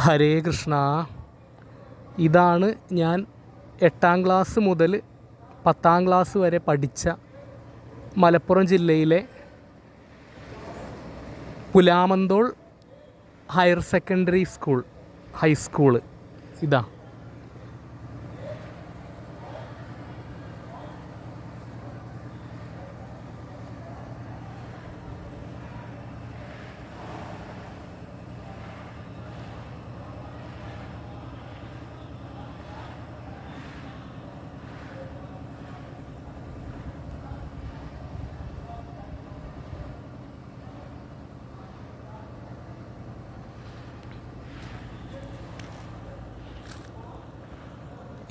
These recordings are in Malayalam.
ഹരേ കൃഷ്ണ. ഇതാണ് ഞാൻ എട്ടാം ക്ലാസ് മുതൽ പത്താം ക്ലാസ് വരെ പഠിച്ച മലപ്പുറം ജില്ലയിലെ Pulamanthole higher secondary school high school. ഇതാ.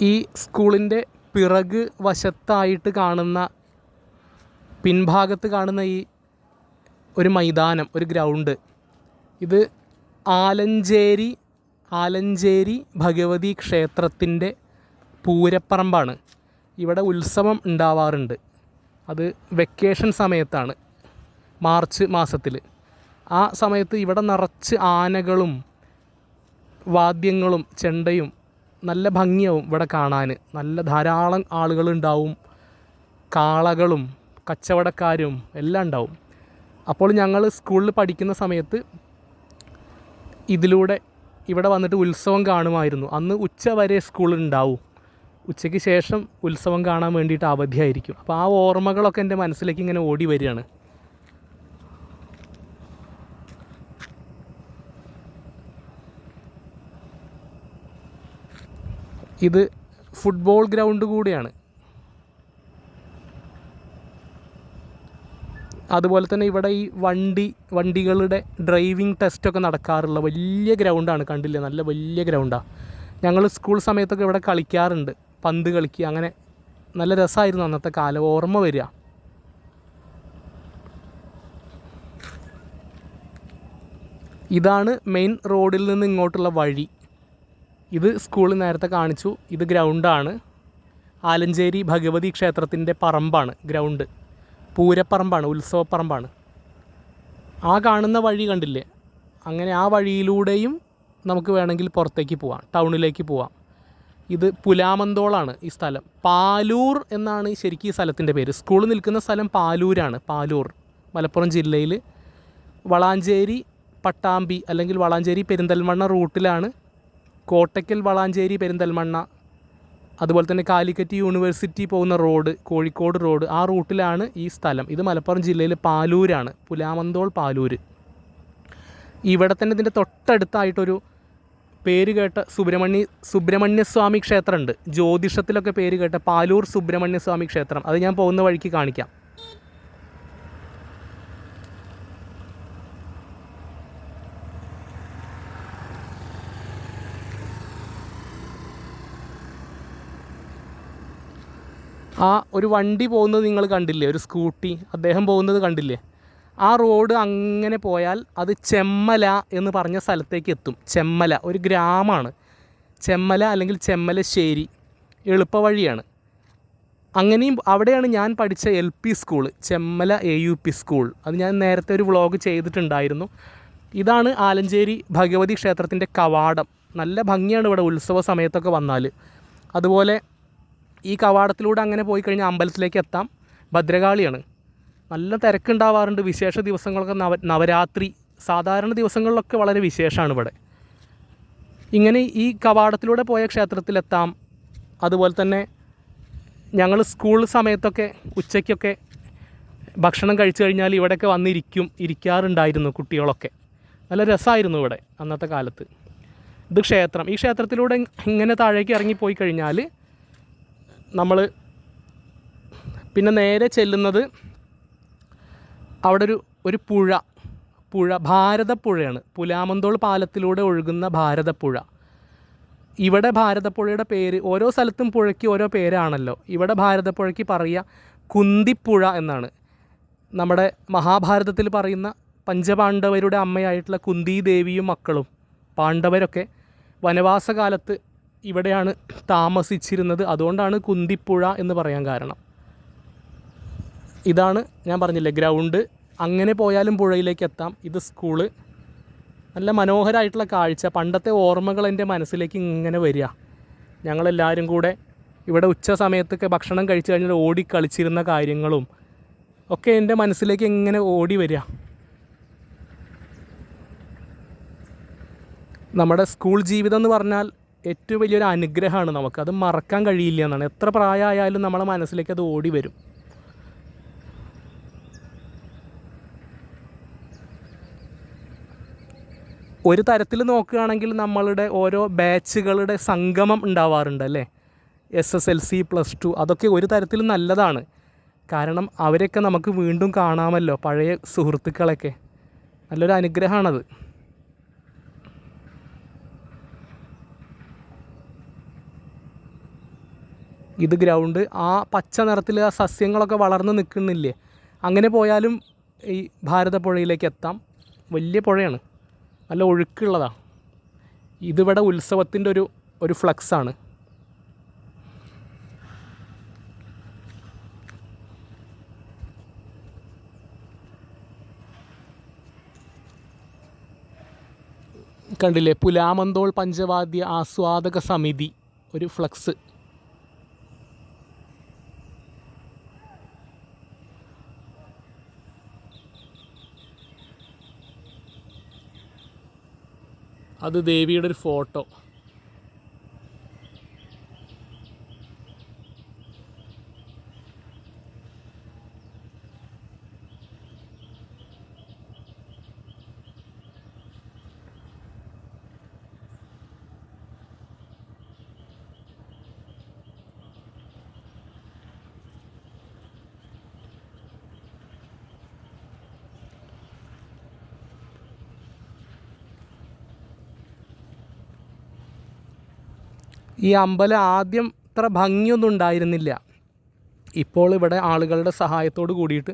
ഈ സ്കൂളിന്റെ പിറക് വശത്തായിട്ട് കാണുന്ന പിൻഭാഗത്ത് കാണുന്ന ഈ ഒരു മൈതാനം ഒരു ഗ്രൗണ്ട്. ഇത് ആലഞ്ചേരി ആലഞ്ചേരി ഭഗവതി ക്ഷേത്രത്തിന്റെ പൂരപ്പറമ്പാണ്. ഇവിടെ ഉത്സവം ഉണ്ടാവാറുണ്ട്. അത് വെക്കേഷൻ സമയത്താണ് മാർച്ച് മാസത്തിൽ. ആ സമയത്ത് ഇവിടെ നിറച്ച് ആനകളും വാദ്യങ്ങളും ചെണ്ടയും നല്ല ഭംഗിയാവും ഇവിടെ കാണാൻ. നല്ല ധാരാളം ആളുകളുണ്ടാവും കാളകളും കച്ചവടക്കാരും എല്ലാം ഉണ്ടാവും. അപ്പോൾ ഞങ്ങൾ സ്കൂളിൽ പഠിക്കുന്ന സമയത്ത് ഇതിലൂടെ ഇവിടെ വന്നിട്ട് ഉത്സവം കാണുമായിരുന്നു. അന്ന് ഉച്ച വരെ സ്കൂളിൽ ഉണ്ടാവും. ഉച്ചയ്ക്ക് ശേഷം ഉത്സവം കാണാൻ വേണ്ടിയിട്ട് അവധിയായിരിക്കും. അപ്പോൾ ആ ഓർമ്മകളൊക്കെ എന്റെ മനസ്സിലേക്ക് ഇങ്ങനെ ഓടി വരികയാണ്. ഇത് ഫുട്ബോൾ ഗ്രൗണ്ട് കൂടിയാണ്. അതുപോലെ തന്നെ ഇവിടെ ഈ വണ്ടി വണ്ടികളുടെ ഡ്രൈവിംഗ് ടെസ്റ്റൊക്കെ നടക്കാറുള്ള വലിയ ഗ്രൗണ്ടാണ് കണ്ടില്ലേ? നല്ല വലിയ ഗ്രൗണ്ടാണ് ഞങ്ങൾ സ്കൂൾ സമയത്തൊക്കെ ഇവിടെ കളിക്കാറുണ്ട്. പന്ത് കളിക്കുക അങ്ങനെ നല്ല രസമായിരുന്നു അന്നത്തെ കാലം. ഓർമ്മ വരിക. ഇതാണ് മെയിൻ റോഡിൽ നിന്ന് ഇങ്ങോട്ടുള്ള വഴി. ഇത് സ്കൂളിൽ നേരത്തെ കാണിച്ചു. ഇത് ഗ്രൗണ്ടാണ്. ആലഞ്ചേരി ഭഗവതി ക്ഷേത്രത്തിന്റെ പറമ്പാണ് ഗ്രൗണ്ട്. പൂരപ്പറമ്പാണ് ഉത്സവപ്പറമ്പാണ്. ആ കാണുന്ന വഴി കണ്ടില്ലേ? അങ്ങനെ ആ വഴിയിലൂടെയും നമുക്ക് വേണമെങ്കിൽ പുറത്തേക്ക് പോവാം ടൗണിലേക്ക് പോവാം. ഇത് പുലാമന്തോളാണ് ഈ സ്ഥലം. പാലൂർ എന്നാണ് ശരിക്കും ഈ സ്ഥലത്തിന്റെ പേര്. സ്കൂൾ നിൽക്കുന്ന സ്ഥലം പാലൂരാണ് പാലൂർ. മലപ്പുറം ജില്ലയിൽ വളാഞ്ചേരി പട്ടാമ്പി അല്ലെങ്കിൽ വളാഞ്ചേരി പെരിന്തൽമണ്ണ റൂട്ടിലാണ് കോട്ടയ്ക്കൽ വളാഞ്ചേരി പെരിന്തൽമണ്ണ അതുപോലെ തന്നെ കാലിക്കറ്റ് യൂണിവേഴ്സിറ്റി പോകുന്ന റോഡ് കോഴിക്കോട് റോഡ് ആ റൂട്ടിലാണ് ഈ സ്ഥലം. ഇത് മലപ്പുറം ജില്ലയിൽ പാലൂരാണ് പുലാമന്തോൾ പാലൂർ ഇവിടെ തന്നെ ഇതിന്റെ തൊട്ടടുത്തായിട്ടൊരു പേര് കേട്ട സുബ്രഹ്മണ്യ സുബ്രഹ്മണ്യസ്വാമി ക്ഷേത്രമുണ്ട്. ജ്യോതിഷത്തിലൊക്കെ പേര് കേട്ട പാലൂർ സുബ്രഹ്മണ്യസ്വാമി ക്ഷേത്രം. അത് ഞാൻ പോകുന്ന വഴിക്ക് കാണിക്കാം. ആ ഒരു വണ്ടി പോകുന്നത് നിങ്ങൾ കണ്ടില്ലേ? ഒരു സ്കൂട്ടി. അദ്ദേഹം പോകുന്നത് കണ്ടില്ലേ? ആ റോഡ് അങ്ങനെ പോയാൽ അത് ചെമ്മല എന്ന് പറഞ്ഞ സ്ഥലത്തേക്ക് എത്തും. ചെമ്മല ഒരു ഗ്രാമമാണ് ചെമ്മല അല്ലെങ്കിൽ ചെമ്മലശ്ശേരി എളുപ്പവഴിയാണ് അങ്ങനെയും അവിടെയാണ് ഞാൻ പഠിച്ച L P school Chemmala A U P school. അത് ഞാൻ നേരത്തെ ഒരു വ്ളോഗ് ചെയ്തിട്ടുണ്ടായിരുന്നു. ഇതാണ് ആലഞ്ചേരി ഭഗവതി ക്ഷേത്രത്തിന്റെ കവാടം. നല്ല ഭംഗിയാണ് ഇവിടെ ഉത്സവ സമയത്തൊക്കെ വന്നാൽ. അതുപോലെ ഈ കവാടത്തിലൂടെ അങ്ങനെ പോയി കഴിഞ്ഞാൽ അമ്പലത്തിലേക്ക് എത്താം. ഭദ്രകാളിയാണ്. നല്ല തിരക്കുണ്ടാവാറുണ്ട്. വിശേഷ ദിവസങ്ങളൊക്കെ നവ നവരാത്രി സാധാരണ ദിവസങ്ങളിലൊക്കെ വളരെ വിശേഷമാണ് ഇവിടെ. ഇങ്ങനെ ഈ കവാടത്തിലൂടെ പോയ ക്ഷേത്രത്തിലെത്താം. അതുപോലെ തന്നെ ഞങ്ങൾ സ്കൂൾ സമയത്തൊക്കെ ഉച്ചയ്ക്കൊക്കെ ഭക്ഷണം കഴിച്ചു കഴിഞ്ഞാൽ ഇവിടെയൊക്കെ വന്നിരിക്കും ഇരിക്കാറുണ്ടായിരുന്നു കുട്ടികളൊക്കെ. നല്ല രസമായിരുന്നു ഇവിടെ അന്നത്തെ കാലത്ത്. ഇത് ക്ഷേത്രം. ഈ ക്ഷേത്രത്തിലൂടെ ഇങ്ങനെ താഴേക്ക് ഇറങ്ങിപ്പോയി കഴിഞ്ഞാൽ നമ്മൾ പിന്നെ നേരെ ചെല്ലുന്നത് അവിടെ ഒരു ഒരു പുഴ പുഴ ഭാരതപ്പുഴയാണ്. പുലാമന്തോൾ പാലത്തിലൂടെ ഒഴുകുന്ന ഭാരതപ്പുഴ. ഇവിടെ ഭാരതപ്പുഴയുടെ പേര് ഓരോ സ്ഥലത്തും പുഴയ്ക്ക് ഓരോ പേരാണല്ലോ. ഇവിടെ ഭാരതപ്പുഴയ്ക്ക് പറയുക കുന്തിപ്പുഴ എന്നാണ്. നമ്മുടെ മഹാഭാരതത്തിൽ പറയുന്ന പഞ്ചപാണ്ഡവരുടെ അമ്മയായിട്ടുള്ള കുന്തി ദേവിയും മക്കളും പാണ്ഡവരൊക്കെ വനവാസകാലത്ത് ഇവിടെയാണ് താമസിച്ചിരുന്നത്. അതുകൊണ്ടാണ് കുന്തിപ്പുഴ എന്ന് പറയാൻ കാരണം. ഇതാണ് ഞാൻ പറഞ്ഞില്ലേ ഗ്രൗണ്ട്. അങ്ങനെ പോയാലും പുഴയിലേക്ക് എത്താം. ഇത് സ്കൂൾ. നല്ല മനോഹരമായിട്ടുള്ള കാഴ്ച. പണ്ടത്തെ ഓർമ്മകൾ എന്റെ മനസ്സിലേക്ക് ഇങ്ങനെ വരിക. ഞങ്ങളെല്ലാവരും കൂടെ ഇവിടെ ഉച്ച സമയത്തൊക്കെ ഭക്ഷണം കഴിച്ചു കഴിഞ്ഞാൽ ഓടി കളിച്ചിരുന്ന കാര്യങ്ങളും ഒക്കെ എന്റെ മനസ്സിലേക്ക് ഇങ്ങനെ ഓടി വരിക. നമ്മുടെ സ്കൂൾ ജീവിതം എന്ന് പറഞ്ഞാൽ ഏറ്റവും വലിയൊരു അനുഗ്രഹമാണ് നമുക്ക്. അത് മറക്കാൻ കഴിയില്ല എന്നാണ്. എത്ര പ്രായമായാലും നമ്മളെ മനസ്സിലേക്ക് അത് ഓടി വരും. ഒരു തരത്തിൽ നോക്കുകയാണെങ്കിൽ നമ്മളുടെ ഓരോ ബാച്ചുകളുടെ സംഗമം ഉണ്ടാവാറുണ്ട് അല്ലേ? S S L C plus two അതൊക്കെ ഒരു തരത്തിൽ നല്ലതാണ്. കാരണം അവരെയൊക്കെ നമുക്ക് വീണ്ടും കാണാമല്ലോ പഴയ സുഹൃത്തുക്കളൊക്കെ. നല്ലൊരു അനുഗ്രഹമാണത്. ഇത് ഗ്രൗണ്ട് ആ പച്ച നിറത്തിൽ ആ സസ്യങ്ങളൊക്കെ വളർന്ന് നിൽക്കുന്നില്ലേ? അങ്ങനെ പോയാലും ഈ ഭാരതപ്പുഴയിലേക്ക് എത്താം. വലിയ പുഴയാണ്. നല്ല ഒഴുക്കുള്ളതാണ് ഇതിവിടെ ഉത്സവത്തിന്റെ ഒരു ഒരു ഫ്ലക്സാണ്. കണ്ടില്ലേ? പുലാമന്തോൾ പഞ്ചവാദ്യ ആസ്വാദക സമിതി ഒരു ഫ്ലക്സ്. അത് ദേവിയുടെ ഒരു ഫോട്ടോ. ഈ അമ്പലം ആദ്യം ഇത്ര ഭംഗിയൊന്നും ഉണ്ടായിരുന്നില്ല. ഇപ്പോൾ ഇവിടെ ആളുകളുടെ സഹായത്തോട് കൂടിയിട്ട്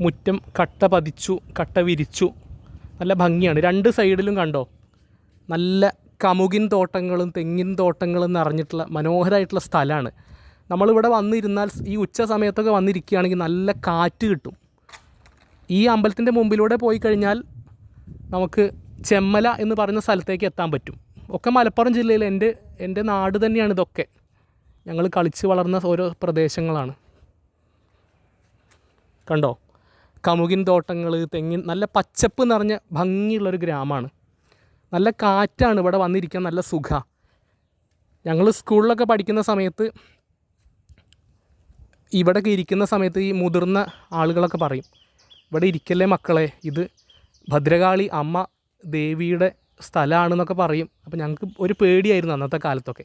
മുറ്റം കട്ട പതിച്ചു കട്ട വിരിച്ചു. നല്ല ഭംഗിയാണ്. രണ്ട് സൈഡിലും കണ്ടോ? നല്ല കമുകിൻ തോട്ടങ്ങളും തെങ്ങിൻ തോട്ടങ്ങളും നിറഞ്ഞിട്ടുള്ള മനോഹരമായിട്ടുള്ള സ്ഥലമാണ്. നമ്മളിവിടെ വന്നിരുന്നാൽ ഈ ഉച്ച സമയത്തൊക്കെ വന്നിരിക്കുകയാണെങ്കിൽ നല്ല കാറ്റ് കിട്ടും. ഈ അമ്പലത്തിന്റെ മുമ്പിലൂടെ പോയി കഴിഞ്ഞാൽ നമുക്ക് ചെമ്മല എന്ന് പറയുന്ന സ്ഥലത്തേക്ക് എത്താൻ പറ്റും. ഒക്കെ മലപ്പുറം ജില്ലയിൽ എന്റെ എന്റെ നാട് തന്നെയാണ് ഇതൊക്കെ. ഞങ്ങൾ കളിച്ച് വളർന്ന ഓരോ പ്രദേശങ്ങളാണ്. കണ്ടോ? കമുകിൻ തോട്ടങ്ങൾ തെങ്ങിൻ നല്ല പച്ചപ്പ് നിറഞ്ഞ ഭംഗിയുള്ളൊരു ഗ്രാമമാണ് നല്ല കാറ്റാണ് ഇവിടെ വന്നിരിക്കാൻ നല്ല സുഖ. ഞങ്ങൾ സ്കൂളിലൊക്കെ പഠിക്കുന്ന സമയത്ത് ഇവിടെ ഇരിക്കുന്ന സമയത്ത് ഈ മുതിർന്ന ആളുകളൊക്കെ പറയും ഇവിടെ ഇരിക്കല്ലേ മക്കളെ? ഇത് ഭദ്രകാളി അമ്മ ദേവിയുടെ സ്ഥലമാണെന്നൊക്കെ പറയും. അപ്പോൾ ഞങ്ങൾക്ക് ഒരു പേടിയായിരുന്നു അന്നത്തെ കാലത്തൊക്കെ.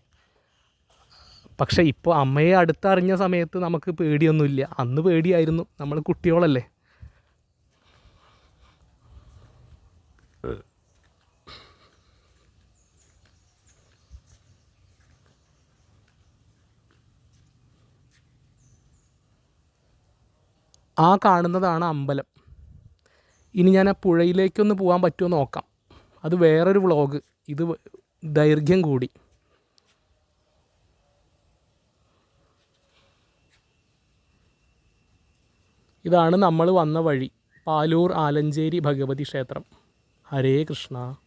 പക്ഷേ ഇപ്പോൾ അമ്മയെ അടുത്തറിഞ്ഞ സമയത്ത് നമുക്ക് പേടിയൊന്നുമില്ല. അന്ന് പേടിയായിരുന്നു. നമ്മൾ കുട്ടികളല്ലേ. ആ കാണുന്നതാണ് അമ്പലം. ഇനി ഞാൻ ആ പുഴയിലേക്കൊന്ന് പോകാൻ പറ്റുമോ നോക്കാം. അത് വേറൊരു വ്ളോഗ്. ഇത് ദൈർഘ്യം കൂടി. ഇതാണ് നമ്മൾ വന്ന വഴി. പാലൂർ ആലഞ്ചേരി ഭഗവതി ക്ഷേത്രം. ഹരേ കൃഷ്ണ.